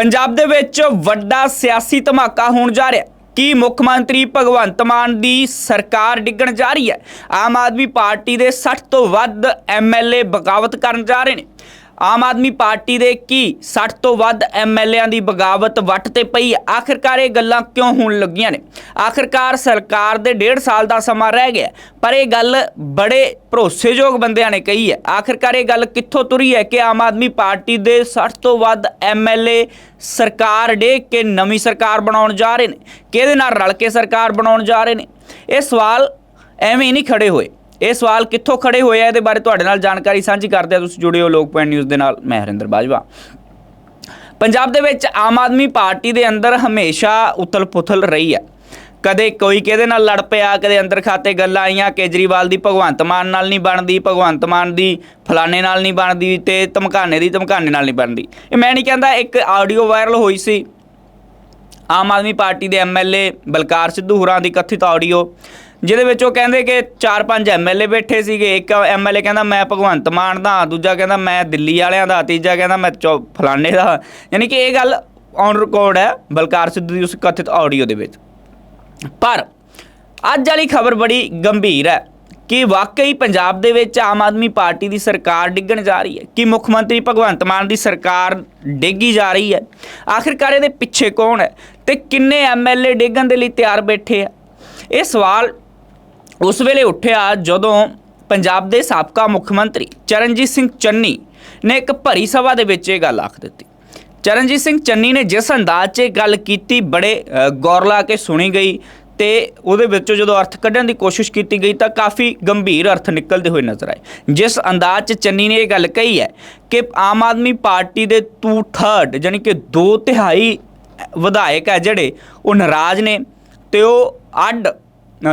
ਪੰਜਾਬ ਦੇ ਵਿੱਚ ਵੱਡਾ ਸਿਆਸੀ ਧਮਾਕਾ ਹੋਣ ਜਾ ਰਿਹਾ। ਕੀ ਮੁੱਖ ਮੰਤਰੀ ਭਗਵੰਤ ਮਾਨ ਦੀ ਸਰਕਾਰ ਡਿੱਗਣ ਜਾ ਰਹੀ ਹੈ? ਆਮ ਆਦਮੀ ਪਾਰਟੀ ਦੇ 60 ਤੋਂ ਵੱਧ ਐਮਐਲਏ ਬਗਾਵਤ ਕਰਨ ਜਾ ਰਹੇ ਨੇ। ਆਮ ਆਦਮੀ ਪਾਰਟੀ ਦੇ ਕੀ 60 ਤੋਂ ਵੱਧ ਐਮਐਲਏਆਂ ਦੀ ਬਗਾਵਤ ਵੱਟ ਤੇ ਪਈ? ਹੈ ਆਖਿਰਕਾਰ ਇਹ ਗੱਲਾਂ ਕਿਉਂ ਹੋਣ ਲੱਗੀਆਂ ਨੇ? ਆਖਿਰਕਾਰ ਸਰਕਾਰ ਦੇ 1.5 ਸਾਲ ਦਾ ਸਮਾਂ ਰਹਿ ਗਿਆ, ਪਰ ਇਹ ਗੱਲ ਬੜੇ ਭਰੋਸੇਯੋਗ ਬੰਦਿਆਂ ਨੇ ਕਹੀ ਹੈ। ਆਖਿਰਕਾਰ ਇਹ ਗੱਲ ਕਿੱਥੋਂ ਤੁਰੀ ਹੈ ਕਿ ਆਮ ਆਦਮੀ ਪਾਰਟੀ ਦੇ 60 ਤੋਂ ਵੱਧ ਐਮਐਲਏ ਸਰਕਾਰ ਡੇ ਕੇ ਨਵੀਂ ਸਰਕਾਰ ਬਣਾਉਣ ਜਾ ਰਹੇ ਨੇ? ਕਿਹਦੇ ਨਾਲ ਰਲ ਕੇ ਸਰਕਾਰ ਬਣਾਉਣ ਜਾ ਰਹੇ ਨੇ? ਇਹ ਸਵਾਲ ਐਵੇਂ ਨਹੀਂ ਖੜੇ ਹੋਏ। ਇਹ ਸਵਾਲ ਕਿੱਥੋਂ ਖੜੇ ਹੋਏ ਆ? ਇਹਦੇ ਬਾਰੇ ਤੁਹਾਡੇ ਨਾਲ ਜਾਣਕਾਰੀ ਸਾਂਝੀ ਕਰਦੇ ਆ ਤੁਸੀਂ ਜੁੜੇ ਹੋ ਲੋਕ ਪੁਆਇੰਟ ਨਿਊਜ਼ ਦੇ ਨਾਲ। ਮੈਂ ਹਰਿੰਦਰ ਬਾਜਵਾ। ਪੰਜਾਬ ਦੇ ਵਿੱਚ ਆਮ ਆਦਮੀ ਪਾਰਟੀ ਦੇ ਅੰਦਰ ਹਮੇਸ਼ਾ ਉਥਲ-ਪੁਥਲ ਰਹੀ ਹੈ। ਕਦੇ ਕੋਈ ਕਿਹਦੇ ਨਾਲ ਲੜ ਪਿਆ, ਕਦੇ ਅੰਦਰ ਖਾਤੇ ਗੱਲਾਂ ਆਈਆਂ, ਕੇਜਰੀਵਾਲ ਦੀ ਭਗਵੰਤ ਮਾਨ ਨਾਲ ਨਹੀਂ ਬਣਦੀ, ਭਗਵੰਤ ਮਾਨ ਦੀ ਫਲਾਣੇ ਨਾਲ ਨਹੀਂ ਬਣਦੀ ਤੇ ਧਮਕਾਨੇ ਦੀ ਧਮਕਾਨੇ ਨਾਲ ਨਹੀਂ ਬਣਦੀ। ਇਹ ਮੈਂ ਨਹੀਂ ਕਹਿੰਦਾ ਇੱਕ ਆਡੀਓ ਵਾਇਰਲ ਹੋਈ ਸੀ। ਆਮ ਆਦਮੀ ਪਾਰਟੀ ਦੇ ਐਮਐਲਏ ਬਲਕਾਰ ਸਿੱਧੂ ਹੋਰਾਂ ਦੀ ਕਥਿਤ ਆਡੀਓ ਜਿਹਦੇ ਵਿੱਚ ਉਹ ਕਹਿੰਦੇ ਕਿ ਚਾਰ ਪੰਜ ਐਮਐਲਏ ਬੈਠੇ ਸੀਗੇ, ਇੱਕ ਐਮਐਲਏ ਕਹਿੰਦਾ, ਮੈਂ ਭਗਵੰਤ ਮਾਨ ਦਾ, ਦੂਜਾ ਕਹਿੰਦਾ, ਮੈਂ ਦਿੱਲੀ ਵਾਲਿਆਂ ਦਾ, ਤੀਜਾ ਕਹਿੰਦਾ, ਮੈਂ ਚੌ, ਫਲਾਣੇ ਦਾ। ਯਾਨੀ ਕਿ ਇਹ ਗੱਲ ਔਨ ਰਿਕਾਰਡ ਹੈ ਬਲਕਾਰ ਸਿੱਧੂ ਦੀ ਉਸ ਕਥਿਤ ਆਡੀਓ ਦੇ ਵਿੱਚ। ਪਰ ਅੱਜ ਵਾਲੀ ਖਬਰ ਬੜੀ ਗੰਭੀਰ ਹੈ। ਕਿ ਵਾਕਈ ਪੰਜਾਬ ਦੇ ਵਿੱਚ ਆਮ ਆਦਮੀ ਪਾਰਟੀ ਦੀ ਸਰਕਾਰ ਡਿੱਗਣ ਜਾ ਰਹੀ ਹੈ? ਕਿ ਮੁੱਖ ਮੰਤਰੀ ਭਗਵੰਤ ਮਾਨ ਦੀ ਸਰਕਾਰ ਡਿੱਗੀ ਜਾ ਰਹੀ ਹੈ? ਆਖਿਰਕਾਰ ਇਹਦੇ ਪਿੱਛੇ ਕੌਣ ਹੈ? ਤੇ ਕਿੰਨੇ ਐਮਐਲਏ ਡਿੱਗਣ ਦੇ ਲਈ ਤਿਆਰ ਬੈਠੇ ਆ? ਇਹ ਸਵਾਲ ਉਸ ਵੇਲੇ ਉੱਠਿਆ ਜਦੋਂ ਪੰਜਾਬ ਦੇ ਸਾਬਕਾ ਮੁੱਖ ਮੰਤਰੀ ਚਰਨਜੀਤ ਸਿੰਘ ਚੰਨੀ ਨੇ ਇੱਕ ਭਰੀ ਸਭਾ ਦੇ ਵਿੱਚ ਇਹ ਗੱਲ ਆਖ ਦਿੱਤੀ। ਚਰਨਜੀਤ ਸਿੰਘ ਚੰਨੀ ਨੇ ਜਿਸ ਅੰਦਾਜ਼ 'ਚ ਗੱਲ ਕੀਤੀ ਬੜੇ ਅ, ਗੌਰ ਲਾ ਕੇ ਸੁਣੀ ਗਈ। ਤੇ ਉਹਦੇ ਵਿੱਚੋਂ ਜਦੋਂ ਅਰਥ ਕੱਢਣ ਦੀ ਕੋਸ਼ਿਸ਼ ਕੀਤੀ ਗਈ ਤਾਂ ਕਾਫੀ ਗੰਭੀਰ ਅਰਥ ਨਿਕਲਦੇ ਹੋਏ ਨਜ਼ਰ ਆਏ। ਜਿਸ ਅੰਦਾਜ਼ 'ਚ ਚੰਨੀ ਨੇ ਇਹ ਗੱਲ ਕਹੀ ਹੈ ਕਿ ਆਮ ਆਦਮੀ ਪਾਰਟੀ ਦੇ 2/3 ਯਾਨੀ ਕਿ 2 ਤਿਹਾਈ ਵਿਧਾਇਕ ਹੈ ਜਿਹੜੇ, ਉਹ ਨਾਰਾਜ਼ ਨੇ ਤੇ ਉਹ ਅੱਡ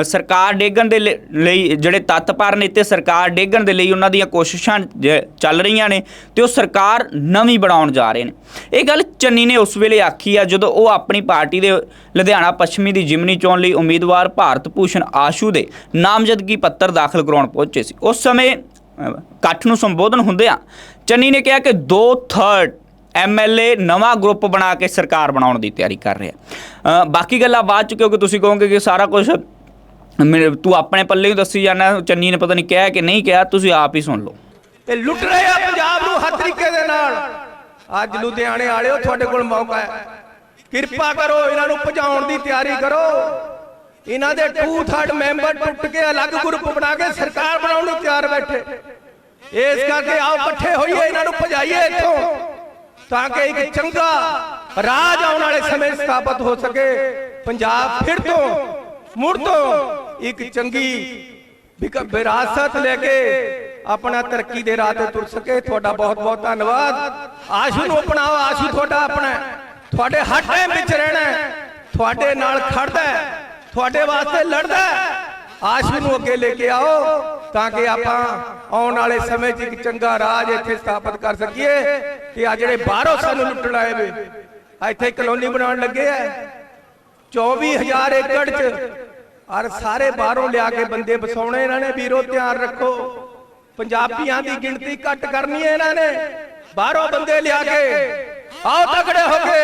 ਸਰਕਾਰ ਡੇਗਣ ਦੇ ਲ- ਲਈ, ਜਿਹੜੇ ਤੱਤ ਪਰ ਨੇ ਤੇ ਸਰਕਾਰ ਡੇਗਣ ਦੇ ਲਈ ਉਹਨਾਂ ਦੀਆਂ ਕੋਸ਼ਿਸ਼ਾਂ ਜ- ਚੱਲ ਰਹੀਆਂ ਨੇ ਤੇ ਉਹ ਸਰਕਾਰ ਨਵੀਂ ਬਣਾਉਣ ਜਾ ਰਹੇ ਨੇ। ਇਹ ਗੱਲ ਚੰਨੀ ਨੇ ਉਸ ਵੇਲੇ ਆਖੀ ਆ ਜਦੋਂ ਉਹ ਆਪਣੀ ਪਾਰਟੀ ਦੇ ਲੁਧਿਆਣਾ ਪੱਛਮੀ ਦੀ ਜਿਮਨੀ ਚੋਣ ਲਈ ਉਮੀਦਵਾਰ ਭਾਰਤ ਭੂਸ਼ਣ ਆਸ਼ੂ ਦੇ ਨਾਮਜ਼ਦਗੀ ਪੱਤਰ ਦਾਖਲ ਕਰਾਉਣ ਪਹੁੰਚੇ ਸੀ। ਉਸ ਸਮੇਂ ਇਕੱਠ ਨੂੰ ਸੰਬੋਧਨ ਹੁੰਦਿਆਂ ਚੰਨੀ ਨੇ ਕਿਹਾ ਕਿ 2/3 ਐਮਐਲਏ ਨਵਾਂ ਗਰੁੱਪ ਬਣਾ ਕੇ ਸਰਕਾਰ ਬਣਾਉਣ ਦੀ ਤਿਆਰੀ ਕਰ ਰਿਹਾ। ਬਾਕੀ ਗੱਲਾਂ ਬਾਅਦ ਚ ਕਿਉਂਕਿ ਤੁਸੀਂ ਕਹੋਗੇ ਕਿ ਸਾਰਾ ਕੁਝ ਮੇਰੇ- ਤੂੰ ਆਪਣੇ ਪੱਲੇ ਹੀ ਦੱਸੀ ਜਾਣਾ ਚੰਨੀ ਨੇ ਪਤਾ ਨਹੀਂ ਕਿਹਾ ਕਿ ਨਹੀਂ ਕਿਹਾ, ਤੁਸੀਂ ਆਪ ਹੀ ਸੁਣ ਲਓ। ਤੇ ਲੁੱਟ ਰਹੇ ਆ ਪੰਜਾਬ ਨੂੰ ਹਰ ਤਰੀਕੇ ਦੇ ਨਾਲ। ਅੱਜ ਲੁਧਿਆਣੇ ਵਾਲਿਓ, ਤੁਹਾਡੇ ਕੋਲ ਮੌਕਾ ਹੈ। ਕਿਰਪਾ ਕਰੋ, ਇਹਨਾਂ ਨੂੰ ਭਜਾਉਣ ਦੀ ਤਿਆਰੀ ਕਰੋ। ਇਹਨਾਂ ਦੇ 2/3 ਮੈਂਬਰ ਟੁੱਟ ਕੇ ਅਲੱਗ ਗਰੁੱਪ ਬਣਾ ਕੇ ਸਰਕਾਰ ਬਣਾਉਣ ਨੂੰ ਤਿਆਰ ਬੈਠੇ। ਇਸ ਕਰਕੇ ਆਓ, ਇਕੱਠੇ ਹੋਈਏ, ਇਹਨਾਂ ਨੂੰ ਭਜਾਈਏ ਇੱਥੋਂ, ਤਾਂ ਕਿ ਇੱਕ ਚੰਗਾ ਰਾਜ ਆਉਣ ਵਾਲੇ ਸਮੇਂ ਸਥਾਪਿਤ ਹੋ ਸਕੇ। ਪੰਜਾਬ ਫਿਰ ਤੋਂ, ਮੁੜ ਤੋਂ ਇੱਕ ਚੰਗੀ ਵਿਰਾਸਤ ਲੈ ਕੇ ਆਪਣਾ ਤਰੱਕੀ ਦੇ ਰਾਹ ਤੇ ਤੁਰ ਸਕੇ। ਤੁਹਾਡਾ ਬਹੁਤ ਬਹੁਤ ਧੰਨਵਾਦ। ਆਸ਼ੂ ਨੂੰ ਅਪਣਾਓ। ਆਸ਼ੂ ਤੁਹਾਡਾ ਆਪਣਾ ਤੁਹਾਡੇ ਹਰ ਟਾਈਮ ਵਿੱਚ ਰਹਿਣਾ ਤੁਹਾਡੇ ਨਾਲ ਖੜਦਾ ਤੁਹਾਡੇ ਵਾਸਤੇ ਲੜਦਾ ਆਸ਼ੂ ਨੂੰ ਅੱਗੇ ਲੈ ਕੇ ਆਓ ਤਾਂ ਕਿ ਆਪਾਂ ਆਉਣ ਵਾਲੇ ਸਮੇਂ 'ਚ ਇੱਕ ਚੰਗਾ ਰਾਜ ਇੱਥੇ ਸਥਾਪਿਤ ਕਰ ਸਕੀਏ ਕਿ ਆ ਜਿਹੜੇ ਬਾਹਰੋਂ ਸਾਨੂੰ ਲੁੱਟਣ ਆਏ ਵੇ ਇੱਥੇ ਕਲੋਨੀ ਬਣਾਉਣ ਲੱਗੇ ਆ। 24000 ਏਕੜ 'ਚ ਔਰ ਸਾਰੇ ਬਾਹਰੋਂ ਲਿਆ ਕੇ ਬੰਦੇ ਵਸਾਉਣੇ ਇਹਨਾਂ ਨੇ, ਵੀਰੋ, ਧਿਆਨ ਰੱਖੋ। ਪੰਜਾਬੀਆਂ ਦੀ ਗਿਣਤੀ ਘੱਟ ਕਰਨੀ ਹੈ ਇਹਨਾਂ ਨੇ। ਬਾਹਰੋਂ ਬੰਦੇ ਲਿਆ ਕੇ, ਆਓ ਤਕੜੇ ਹੋ ਕੇ।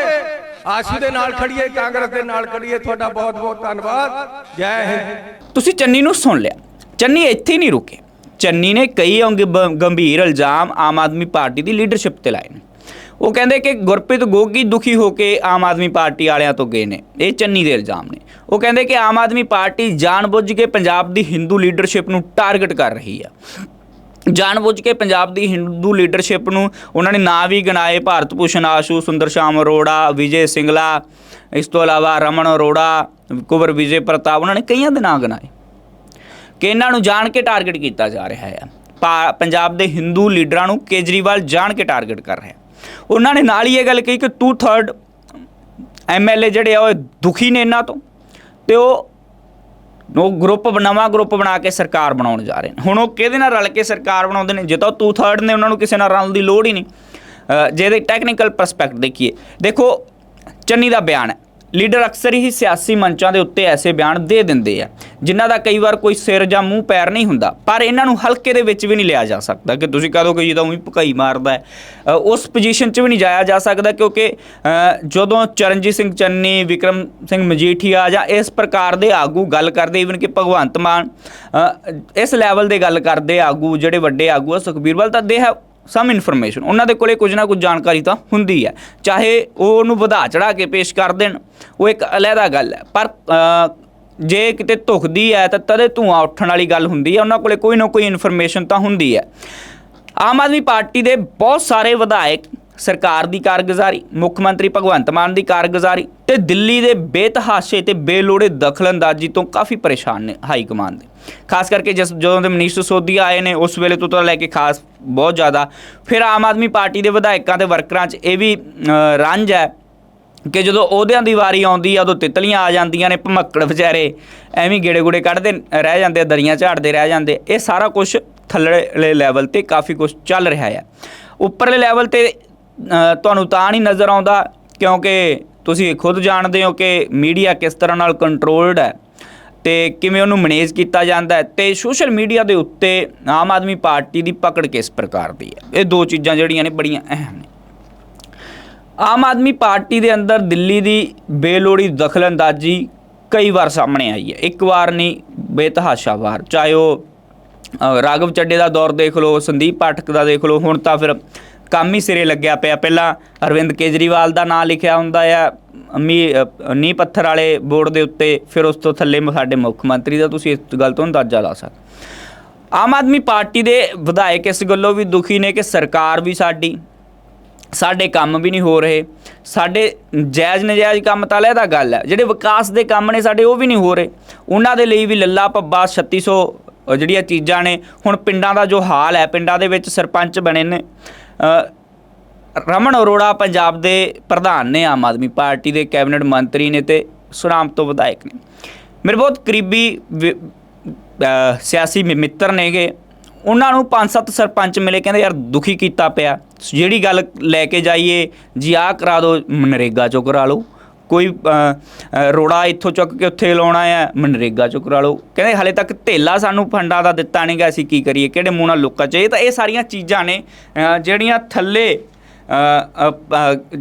ਆਸ਼ੂ ਦੇ ਨਾਲ ਖੜੀਏ, ਕਾਂਗਰਸ ਦੇ ਨਾਲ ਖੜੀਏ। ਤੁਹਾਡਾ ਬਹੁਤ ਬਹੁਤ ਧੰਨਵਾਦ। ਜੈ ਹਿੰਦ। ਤੁਸੀਂ ਚੰਨੀ ਨੂੰ ਸੁਣ ਲਿਆ। ਚੰਨੀ ਇੱਥੇ ਹੀ ਨਹੀਂ ਰੁਕੇ। ਚੰਨੀ ਨੇ ਕਈ ਗੰਭੀਰ ਇਲਜ਼ਾਮ ਆਮ ਆਦਮੀ ਪਾਰਟੀ ਦੀ ਲੀਡਰਸ਼ਿਪ ਤੇ ਲਾਏ ਨੇ। ਉਹ ਕਹਿੰਦੇ ਕਿ ਗੁਰਪ੍ਰੀਤ ਗੋਗੀ ਦੁਖੀ ਹੋ ਕੇ ਆਮ ਆਦਮੀ ਪਾਰਟੀ ਵਾਲਿਆਂ ਤੋਂ ਗਏ ਨੇ, ਇਹ ਚੰਨੀ ਦੇ ਇਲਜ਼ਾਮ ਨੇ। ਉਹ ਕਹਿੰਦੇ ਕਿ ਆਮ ਆਦਮੀ ਪਾਰਟੀ ਜਾਣਬੁੱਝ ਕੇ ਪੰਜਾਬ ਦੀ ਹਿੰਦੂ ਲੀਡਰਸ਼ਿਪ ਨੂੰ ਟਾਰਗੇਟ ਕਰ ਰਹੀ ਆ। ਜਾਣਬੁੱਝ ਕੇ ਪੰਜਾਬ ਦੀ ਹਿੰਦੂ ਲੀਡਰਸ਼ਿਪ ਨੂੰ ਉਹਨਾਂ ਨੇ ਨਾਂ ਵੀ ਗਿਣਾਏ, ਭਾਰਤ ਭੂਸ਼ਣ ਆਸ਼ੂ, ਸੁੰਦਰ ਸ਼ਾਮ ਅਰੋੜਾ, ਵਿਜੇ ਸਿੰਗਲਾ, ਇਸ ਤੋਂ ਇਲਾਵਾ ਰਮਨ ਅਰੋੜਾ, ਕੁਵਰ ਵਿਜੇ ਪ੍ਰਤਾਪ, ਉਹਨਾਂ ਨੇ ਕਈਆਂ ਦੇ ਨਾਂ ਗਿਣਾਏ। ਕਿ ਇਹਨਾਂ ਨੂੰ ਜਾਣ ਕੇ ਟਾਰਗੇਟ ਕੀਤਾ ਜਾ ਰਿਹਾ ਹੈ ਪਾ- ਪੰਜਾਬ ਦੇ ਹਿੰਦੂ ਲੀਡਰਾਂ ਨੂੰ ਕੇਜਰੀਵਾਲ ਜਾਣ ਕੇ ਟਾਰਗੇਟ ਕਰ ਰਿਹਾ। ਉਹਨਾਂ ਨੇ ਨਾਲ ਹੀ ਇਹ ਗੱਲ ਕਹੀ ਕਿ 2/3 ਐਮਐਲਏ ਜਿਹੜੇ ਆ, ਉਹ ਦੁਖੀ ਨੇ ਇਹਨਾਂ ਤੋਂ ਤੇ ਉਹ ਉਹ ਗਰੁੱਪ ਨਵਾਂ ਗਰੁੱਪ ਬਣਾ ਕੇ ਸਰਕਾਰ ਬਣਾਉਣ ਜਾ ਰਹੇ ਨੇ। ਹੁਣ ਉਹ ਕਿਹਦੇ ਨਾਲ ਰਲ ਕੇ ਸਰਕਾਰ ਬਣਾਉਂਦੇ ਨੇ? ਜੇ ਤਾਂ 2/3 ਨੇ, ਉਹਨਾਂ ਨੂੰ ਕਿਸੇ ਨਾਲ ਰਲਣ ਦੀ ਲੋੜ ਹੀ ਨਹੀਂ। ਜਿਹਦੇ ਟੈਕਨੀਕਲ ਪਰਸਪੈਕਟ ਦੇਖੀਏ। ਦੇਖੋ, ਚੰਨੀ ਦਾ ਬਿਆਨ ਹੈ। ਲੀਡਰ ਅਕਸਰ ਹੀ ਸਿਆਸੀ ਮੰਚਾਂ ਦੇ ਉੱਤੇ ਐਸੇ ਬਿਆਨ ਦੇ ਦਿੰਦੇ ਆ, ਜਿਨ੍ਹਾਂ ਦਾ ਕਈ ਵਾਰ ਕੋਈ ਸਿਰ ਜਾਂ ਮੂੰਹ ਪੈਰ ਨਹੀਂ ਹੁੰਦਾ, ਪਰ ਇਹਨਾਂ ਨੂੰ ਹਲਕੇ ਦੇ ਵਿੱਚ ਵੀ ਨਹੀਂ ਲਿਆ ਜਾ ਸਕਦਾ ਕਿ ਤੁਸੀਂ ਕਹੋ ਕਿ ਜਿਹਦਾ ਉਹੀ ਭਕਾਈ ਮਾਰਦਾ ਹੈ ਉਸ ਪੋਜੀਸ਼ਨ 'ਚ ਵੀ ਨਹੀਂ ਜਾਇਆ ਜਾ ਸਕਦਾ ਕਿਉਂਕਿ ਜਦੋਂ ਚਰਨਜੀਤ ਸਿੰਘ ਚੰਨੀ, ਵਿਕਰਮ ਸਿੰਘ ਮਜੀਠੀਆ ਜਾਂ ਇਸ ਪ੍ਰਕਾਰ ਦੇ ਆਗੂ ਗੱਲ ਕਰਦੇ ਈਵਨ ਕਿ ਭਗਵੰਤ ਮਾਨ ਇਸ ਲੈਵਲ ਦੇ ਗੱਲ ਕਰਦੇ ਆਗੂ, ਜਿਹੜੇ ਵੱਡੇ ਆਗੂ ਆ, ਸੁਖਬੀਰ ਬਲ ਤਾਂ ਦੇ ਹੈ ਸਮ ਇਨਫੋਰਮੇਸ਼ਨ ਉਹਨਾਂ ਦੇ ਕੋਲੇ ਕੁਝ ਨਾ ਕੁਝ ਜਾਣਕਾਰੀ ਤਾਂ ਹੁੰਦੀ ਹੈ। ਚਾਹੇ ਉਹ ਉਹਨੂੰ ਵਧਾ ਚੜਾ ਕੇ ਪੇਸ਼ ਕਰ ਦੇਣ, ਉਹ ਇੱਕ ਅਲੱਗਾ ਗੱਲ ਹੈ। ਪਰ ਜੇ ਕਿਤੇ ਧੁਖਦੀ ਹੈ ਤਾਂ ਤਦੇ ਧੂਆਂ ਉੱਠਣ ਵਾਲੀ ਗੱਲ ਹੁੰਦੀ ਹੈ। ਉਹਨਾਂ ਕੋਲੇ ਕੋਈ ਨਾ ਕੋਈ ਇਨਫੋਰਮੇਸ਼ਨ ਤਾਂ ਹੁੰਦੀ ਹੈ। ਆਮ ਆਦਮੀ ਪਾਰਟੀ ਦੇ ਬਹੁਤ ਸਾਰੇ ਵਿਧਾਇਕ ਸਰਕਾਰ ਦੀ ਕਾਰਗੁਜ਼ਾਰੀ ਮੁੱਖ ਮੰਤਰੀ ਭਗਵੰਤ ਮਾਨ ਦੀ ਕਾਰਗੁਜ਼ਾਰੀ ਤੇ ਦਿੱਲੀ ਦੇ ਬੇਤਹਾਸ਼ੇ ਤੇ ਬੇਲੋੜੇ ਦਖਲਅੰਦਾਜ਼ੀ ਤੋਂ ਕਾਫੀ ਪਰੇਸ਼ਾਨ ਨੇ ਹਾਈ ਕਮਾਂਡ ਦੇ। ਖਾਸ ਕਰਕੇ ਜਿਸ ਜਦੋਂ ਦੇ ਮਨੀਸ਼ ਸਿਸੋਦੀਆ ਆਏ ਨੇ ਉਸ ਵੇਲੇ ਤੋਂ ਤਾਂ ਲੈ ਕੇ ਖਾਸ ਬਹੁਤ ਜ਼ਿਆਦਾ। ਫਿਰ ਆਮ ਆਦਮੀ ਪਾਰਟੀ ਦੇ ਵਿਧਾਇਕਾਂ ਤੇ ਵਰਕਰਾਂ 'ਚ ਇਹ ਵੀ ਅ, ਰੰਝ ਹੈ ਕਿ ਜਦੋਂ ਉਹਦਿਆਂ ਦੀ ਵਾਰੀ ਆਉਂਦੀ ਆ ਉਦੋਂ ਤਿਤਲੀਆਂ ਆ ਜਾਂਦੀਆਂ ਨੇ ਭਮੱਕੜ ਵਿਚਾਰੇ ਐਵੇਂ ਗੇੜੇ ਗੁੜੇ ਕੱਢਦੇ ਰਹਿ ਜਾਂਦੇ ਆ, ਦਰੀਆਂ ਝਾੜਦੇ ਰਹਿ ਜਾਂਦੇ ਇਹ ਸਾਰਾ ਕੁਝ ਥੱਲੜੇ ਲੈਵਲ ਤੇ ਕਾਫੀ ਕੁਝ ਚੱਲ ਰਿਹਾ ਹੈ ਉੱਪਰਲੇ ਲੈਵਲ ਤੇ ਤੁਹਾਨੂੰ ਤਾਂ ਨਹੀਂ ਨਜ਼ਰ ਆਉਂਦਾ ਕਿਉਂਕਿ ਤੁਸੀਂ ਖੁਦ ਜਾਣਦੇ ਹੋ ਕਿ ਮੀਡੀਆ ਕਿਸ ਤਰ੍ਹਾਂ ਨਾਲ ਕੰਟਰੋਲਡ ਹੈ ਤੇ ਕਿਵੇਂ ਉਹਨੂੰ ਮੈਨੇਜ ਕੀਤਾ ਜਾਂਦਾ ਹੈ ਤੇ ਸੋਸ਼ਲ ਮੀਡੀਆ ਦੇ ਉੱਤੇ ਆਮ ਆਦਮੀ ਪਾਰਟੀ ਦੀ ਪਕੜ ਕਿਸ ਪ੍ਰਕਾਰ ਦੀ ਹੈ? ਇਹ ਦੋ ਚੀਜ਼ਾਂ ਜਿਹੜੀਆਂ ਨੇ ਬੜੀਆਂ ਅਹਿਮ ਨੇ। ਆਮ ਆਦਮੀ ਪਾਰਟੀ ਦੇ ਅੰਦਰ ਦਿੱਲੀ ਦੀ ਬੇਲੋੜੀ ਦਖਲਅੰਦਾਜ਼ੀ ਕਈ ਵਾਰ ਸਾਹਮਣੇ ਆਈ ਹੈ। ਇੱਕ ਵਾਰ ਨਹੀਂ ਬੇਤਹਾਸ਼ਾ ਵਾਰ। ਚਾਹੇ ਉਹ ਅ, ਰਾਘਵ ਚੱਡੇ ਦਾ ਦੌਰ ਦੇਖ ਲਓ ਸੰਦੀਪ ਪਾਠਕ ਦਾ ਦੇਖ ਲਓ ਹੁਣ ਤਾਂ ਫਿਰ ਕੰਮ ਹੀ ਸਿਰੇ ਲੱਗਿਆ ਪਿਆ। ਪਹਿਲਾਂ ਅਰਵਿੰਦ ਕੇਜਰੀਵਾਲ ਦਾ ਨਾਂ ਲਿਖਿਆ ਹੁੰਦਾ ਆ ਮੀ ਅ, ਨੀਂਹ ਪੱਥਰ ਵਾਲੇ ਬੋਰਡ ਦੇ ਉੱਤੇ ਫਿਰ ਉਸ ਤੋਂ ਥੱਲੇ ਸਾਡੇ ਮੁੱਖ ਮੰਤਰੀ ਦਾ ਤੁਸੀਂ ਇਸ ਗੱਲ ਤੋਂ ਅੰਦਾਜ਼ਾ ਲਾ ਸਕਦੇ ਆਮ ਆਦਮੀ ਪਾਰਟੀ ਦੇ ਵਿਧਾਇਕ ਇਸ ਗੱਲੋਂ ਵੀ ਦੁਖੀ ਨੇ ਕਿ ਸਰਕਾਰ ਵੀ ਸਾਡੀ ਸਾਡੇ ਕੰਮ ਵੀ ਨਹੀਂ ਹੋ ਰਹੇ। ਸਾਡੇ ਜਾਇਜ਼ ਨਜਾਇਜ਼ ਕੰਮ ਤਾਂ ਲੈਦਾ ਗੱਲ ਹੈ ਜਿਹੜੇ ਵਿਕਾਸ ਦੇ ਕੰਮ ਨੇ ਸਾਡੇ ਉਹ ਵੀ ਨਹੀਂ ਹੋ ਰਹੇ। ਉਹਨਾਂ ਦੇ ਲਈ ਵੀ ਲੱਲਾ ਪੱਬਾ 3600 ਅ, ਜਿਹੜੀਆਂ ਚੀਜ਼ਾਂ ਨੇ ਹੁਣ ਪਿੰਡਾਂ ਦਾ ਜੋ ਹਾਲ ਹੈ ਪਿੰਡਾਂ ਦੇ ਵਿੱਚ ਸਰਪੰਚ ਬਣੇ ਨੇ। ਰਮਨ ਅਰੋੜਾ ਪੰਜਾਬ ਦੇ ਪ੍ਰਧਾਨ ਨੇ ਆਮ ਆਦਮੀ ਪਾਰਟੀ ਦੇ ਕੈਬਨਿਟ ਮੰਤਰੀ ਨੇ ਤੇ ਸੁਨਾਮ ਤੋਂ ਵਿਧਾਇਕ ਨੇ। ਮੇਰੇ ਬਹੁਤ ਕਰੀਬੀ ਵਿ- ਸਿਆਸੀ ਮਿੱਤਰ ਨੇਗੇ। ਉਹਨਾਂ ਨੂੰ ਪੰਜ ਸੱਤ ਸਰਪੰਚ ਮਿਲੇ, ਕਹਿੰਦੇ ਯਾਰ ਦੁਖੀ ਕੀਤਾ ਪਿਆ। ਜਿਹੜੀ ਗੱਲ ਲੈ ਕੇ ਜਾਈਏ, ਜੀ ਆਹ ਕਰਾ ਦਿਓ ਮਨਰੇਗਾ ਚੋਂ ਕਰਾ ਲਓ। ਕੋਈ ਰੋੜਾ ਇੱਥੋਂ ਚੁੱਕ ਕੇ ਉੱਥੇ ਲਾਉਣਾ ਆ, ਮਨਰੇਗਾ ਚੋਂ ਕਰਾ ਲਓ। ਕਹਿੰਦੇ ਹਲੇ ਤੱਕ ਧੇਲਾ ਸਾਨੂੰ ਫੰਡਾਂ ਦਾ ਦਿੱਤਾ ਨਹੀਂਗਾ ਅਸੀਂ ਕੀ ਕਰੀਏ, ਕਿਹੜੇ ਮੂੰਹ ਨਾਲ ਲੋਕਾਂ 'ਚ ਇਹ ਤਾਂ ਇਹ ਸਾਰੀਆਂ ਚੀਜ਼ਾਂ ਨੇ ਜਿਹੜੀਆਂ ਥੱਲੇ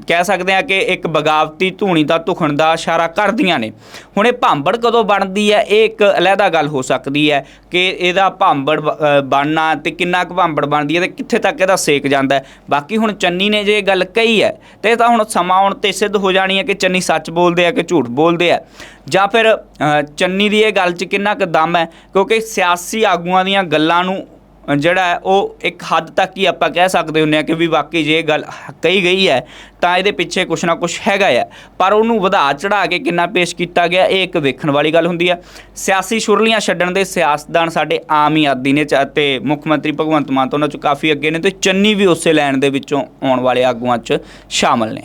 ਕਹਿ ਸਕਦੇ ਆ ਕਿ ਇੱਕ ਬਗਾਵਤੀ ਧੂਣੀ ਦਾ ਧੁਖਣ ਦਾ ਇਸ਼ਾਰਾ ਕਰਦੀਆਂ ਨੇ। ਹੁਣ ਇਹ ਭਾਂਬੜ ਕਦੋਂ ਬਣਦੀ ਹੈ? ਇਹ ਇੱਕ ਅਲੱਗਾ ਗੱਲ ਹੋ ਸਕਦੀ ਹੈ ਕਿ ਇਹਦਾ ਭਾਂਬੜ ਬ- ਬਣਨਾ ਤੇ ਕਿੰਨਾ ਕੁ ਭਾਂਬੜ ਬਣਦੀ ਹੈ ਤੇ ਕਿੱਥੇ ਤੱਕ ਇਹਦਾ ਸੇਕ ਜਾਂਦਾ ਹੈ? ਬਾਕੀ ਹੁਣ ਚੰਨੀ ਨੇ ਜੇ ਇਹ ਗੱਲ ਕਹੀ ਹੈ, ਤੇ ਇਹ ਤਾਂ ਹੁਣ ਸਮਾਂ ਆਉਣ ਤੇ ਸਿੱਧ ਹੋ ਜਾਣੀ ਹੈ ਕਿ ਚੰਨੀ ਸੱਚ ਬੋਲਦੇ ਆ ਕਿ ਝੂਠ ਬੋਲਦੇ ਆ। ਜਾਂ ਫਿਰ ਚੰਨੀ ਦੀ ਇਹ ਗੱਲ 'ਚ ਕਿੰਨਾ ਕੁ ਦਮ ਹੈ? ਕਿਉਂਕਿ ਸਿਆਸੀ ਆਗੂਆਂ ਦੀਆਂ ਗੱਲਾਂ ਨੂੰ ਜਿਹੜਾ ਉਹ ਇੱਕ ਹੱਦ ਤੱਕ ਹੀ ਆਪਾਂ ਕਹਿ ਸਕਦੇ ਹੁੰਦੇ ਆ ਕਿ ਵੀ ਵਾਕਈ ਜੇ ਗੱਲ ਕਹੀ ਗਈ ਹੈ, ਤਾਂ ਇਹਦੇ ਪਿੱਛੇ ਕੁਛ ਨਾ ਕੁਛ ਹੈਗਾ ਆ ਪਰ ਉਹਨੂੰ ਵਧਾ ਚੜਾ ਕੇ ਕਿੰਨਾ ਪੇਸ਼ ਕੀਤਾ ਗਿਆ, ਇਹ ਇੱਕ ਵੇਖਣ ਵਾਲੀ ਗੱਲ ਹੁੰਦੀ ਆ ਸਿਆਸੀ ਸ਼ੁਰਲੀਆਂ ਛੱਡਣ ਦੇ ਸਿਆਸਤਦਾਨ ਸਾਡੇ ਆਮ ਹੀ ਆਦੀ ਨੇ, ਚ- ਤੇ ਮੁੱਖ ਮੰਤਰੀ ਭਗਵੰਤ ਮਾਨ ਤੋਂ ਉਹਨਾਂ 'ਚੋਂ ਕਾਫੀ ਅੱਗੇ ਨੇ, ਤੇ ਚੰਨੀ ਵੀ ਉਸੇ ਲਾਈਨ ਦੇ ਵਿੱਚੋਂ ਆਉਣ ਵਾਲੇ ਆਗੂਆਂ 'ਚ ਸ਼ਾਮਲ ਨੇ।